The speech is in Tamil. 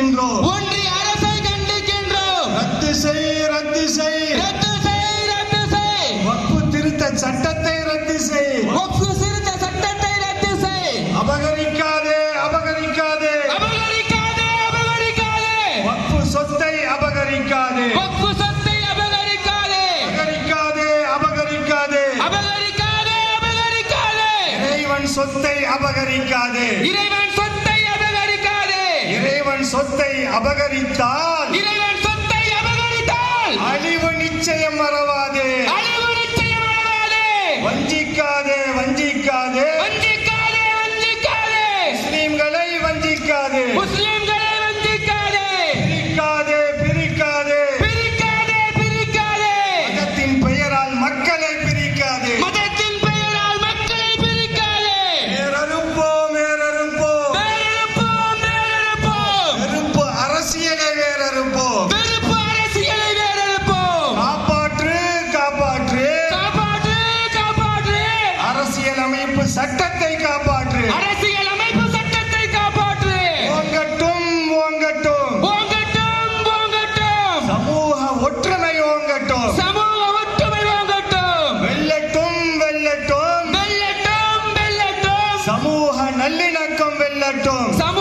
கண்டிக்கின்றோம். ஒன்றிய அரசை கண்டிக்கின்றோம். ரத்து செய் ரத்து செய். ரத்து செய் ரத்து செய். வக்பு திருத்த சட்டத்தை ரத்து செய். வக்ஃபு திருத்த சட்டத்தை ரத்து செய். அபகரிக்காதே அபகரிக்காதே. அபகரிக்காதே அபகரிக்காதே. வக்பு சொத்தை அபகரிக்காதே. வக்ஃபு சொத்தை அபகரிக்காதே. அபகரிக்காதே அபகரிக்காதே. அபகரிக்காதே அபகரிக்காதே. இறைவன் சொத்தை அபகரிக்காதே. இறைவன் சொத்தை அபகரித்தால் இறைவன் சொத்தை அபகரித்தால் அழிவு நிச்சயம் மறவாதே. அழிவு நிச்சயம் அடையாதே. வஞ்சிக்காதே வஞ்சிக்காதே. வஞ்சிக்காதே வஞ்சிக்காதே. முஸ்லிம்களை வஞ்சிக்காதே. முஸ்லிம்களை வஞ்சிக்காதே. பிரிக்காதே பிரிக்காதே. பிரிக்காதே பிரிக்காதே. மதத்தின் பெயரால் மக்களை சட்டத்தை காப்பாற்று. அரசியல் அமைப்பு சட்டத்தை காப்பாற்று. ஓங்கட்டும் ஓங்கட்டும். ஓங்கட்டும் ஓங்கட்டும். சமூக ஒற்றுமை ஓங்கட்டும். சமூக ஒற்றுமை ஓங்கட்டும். வெல்லட்டும் வெல்லட்டும். வெல்லட்டும் வெல்லட்டும். சமூக நல்லிணக்கம் வெல்லட்டும். சமூக